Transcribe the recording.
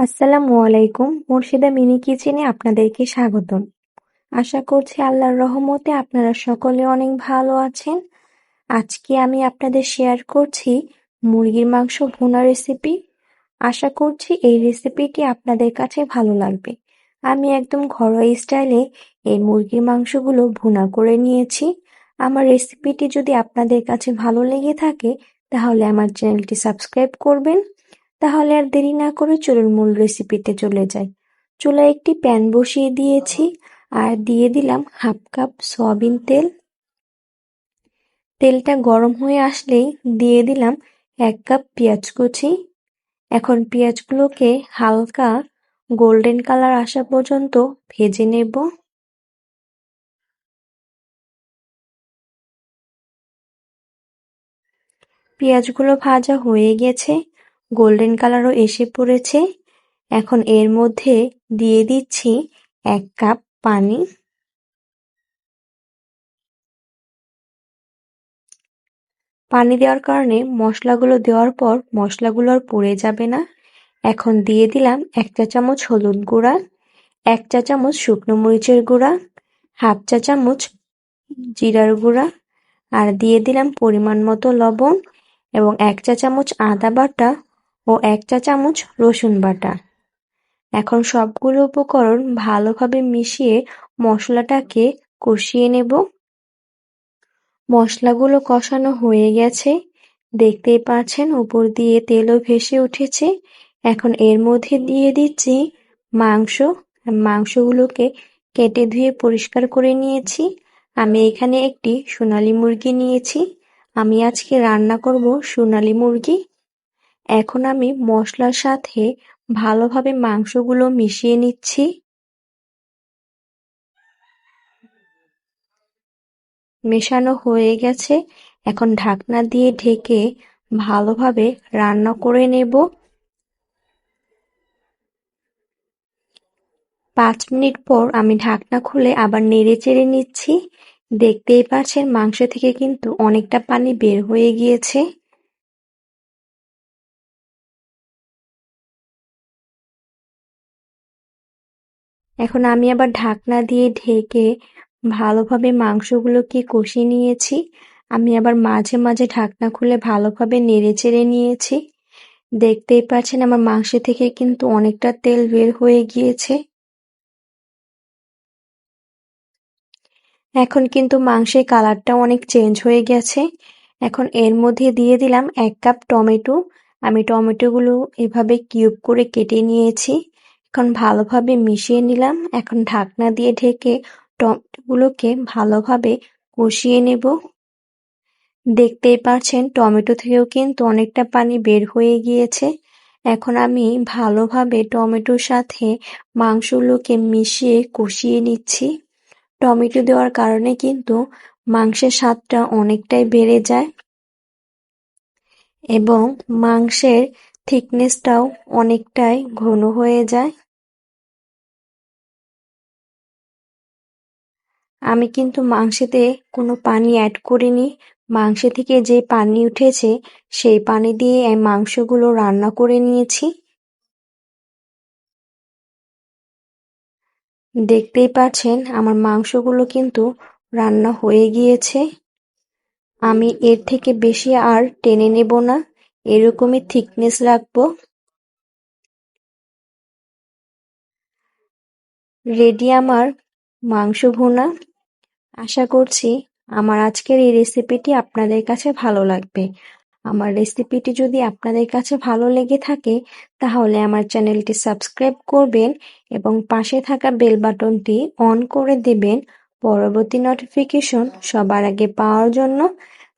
আসসালামু আলাইকুম, মুর্শিদা মিনি কিচেনে আপনাদেরকে স্বাগতম। আশা করছি আল্লাহর রহমতে আপনারা সকলে অনেক ভালো আছেন। আজকে আমি আপনাদের শেয়ার করছি মুরগির মাংস ভুনা রেসিপি আশা করছি এই রেসিপিটি আপনাদের কাছে ভালো লাগবে। আমি একদম ঘরোয়া স্টাইলে এই মুরগির মাংসগুলো ভুনা করে নিয়েছি। আমার রেসিপিটি যদি আপনাদের কাছে ভালো লেগে থাকে, তাহলে আমার চ্যানেলটি সাবস্ক্রাইব করবেন। তাহলে আর দেরি না করে চলুন মূল রেসিপিতে চলে যাই। চুলায় একটি প্যান বসিয়ে দিয়েছি আর দিয়ে দিলাম হাফ কাপ সয়াবিন তেল। তেলটা গরম হয়ে আসলেই দিয়ে দিলাম এক কাপ পেঁয়াজ কুচি। এখন পেঁয়াজগুলোকে হালকা গোল্ডেন কালার আসা পর্যন্ত ভেজে নেব। পেঁয়াজগুলো ভাজা হয়ে গেছে। গোল্ডেন কালারও এসে পড়েছে। এখন এর মধ্যে দিয়ে দিচ্ছি এক কাপ পানি। পানি দেওয়ার কারণে মশলাগুলো দেওয়ার পর মশলাগুলো আর পড়ে যাবে না। এখন দিয়ে দিলাম এক চা চামচ হলুদ গুঁড়া, এক চা চামচ শুকনো মরিচের গুঁড়া, হাফ চা চামচ জিরার গুঁড়া আর দিয়ে দিলাম পরিমাণ মতো লবণ এবং এক চা চামচ আদা বাটা ও এক চা চামচ রসুন বাটা। এখন সবগুলো উপকরণ ভালোভাবে মিশিয়ে মশলাটাকে কষিয়ে নেব। মশলাগুলো কষানো হয়ে গেছে। দেখতেই পাচ্ছেন, উপর দিয়ে তেলও ভেসে উঠেছে। এখন এর মধ্যে দিয়ে দিচ্ছি মাংস। মাংসগুলোকে কেটে ধুয়ে পরিষ্কার করে নিয়েছি। আমি এখানে একটি সোনালী মুরগি নিয়েছি। আমি আজকে রান্না করব সোনালী মুরগি। এখন আমি মশলার সাথে ভালোভাবে মাংসগুলো মিশিয়ে নিচ্ছি। মেশানো হয়ে গেছে। এখন ঢাকনা দিয়ে ঢেকে ভালোভাবে রান্না করে নেব। পাঁচ মিনিট পর আমি ঢাকনা খুলে আবার নেড়ে চেড়ে নিচ্ছি। দেখতেই পাচ্ছেন মাংস থেকে কিন্তু অনেকটা পানি বের হয়ে গিয়েছে। এখন আমি আবার ঢাকনা দিয়ে ঢেকে ভালোভাবে মাংসগুলোকে কষিয়ে নিয়েছি। আমি আবার মাঝে মাঝে ঢাকনা খুলে ভালোভাবে নেড়ে চেড়ে নিয়েছি। দেখতেই পাচ্ছেন আমার মাংস থেকে কিন্তু অনেকটা তেল বের হয়ে গিয়েছে। এখন কিন্তু মাংসের কালারটা অনেক চেঞ্জ হয়ে গেছে। এখন এর মধ্যে দিয়ে দিলাম এক কাপ টমেটো। আমি টমেটোগুলো এভাবে কিউব করে কেটে নিয়েছি। এখন ভালোভাবে মিশিয়ে নিলাম। এখন ঢাকনা দিয়ে ঢেকে টমেটোগুলোকে ভালোভাবে কষিয়ে নেব। দেখতেই পাচ্ছেন, টমেটো থেকেও কিন্তু অনেকটা পানি বের হয়ে গিয়েছে। এখন আমি ভালোভাবে টমেটোর সাথে মাংসগুলোকে মিশিয়ে কষিয়ে নিচ্ছি। টমেটো দেওয়ার কারণে কিন্তু মাংসের স্বাদটা অনেকটাই বেড়ে যায় এবং মাংসের থিকনেসটাও অনেকটাই ঘন হয়ে যায়। আমি কিন্তু মাংসেতে কোনো পানি অ্যাড করিনি। মাংস থেকে যে পানি উঠেছে, সেই পানি দিয়ে মাংসগুলো রান্না করে নিয়েছি। দেখতেই পাচ্ছেন, আমার মাংসগুলো কিন্তু রান্না হয়ে গিয়েছে। আমি এর থেকে বেশি আর টেনে নেব না। এরকমই থিকনেস রাখব। রেডি আমার মাংস ভুনা। আশা করছি আমার আজকের এই রেসিপিটি আপনাদের কাছে ভালো লাগবে। আমার রেসিপিটি যদি আপনাদের কাছে ভালো লেগে থাকে, তাহলে আমার চ্যানেলটি সাবস্ক্রাইব করবেন এবং পাশে থাকা বেল বাটনটি অন করে দেবেন। পরবর্তী নোটিফিকেশন সবার আগে পাওয়ার জন্য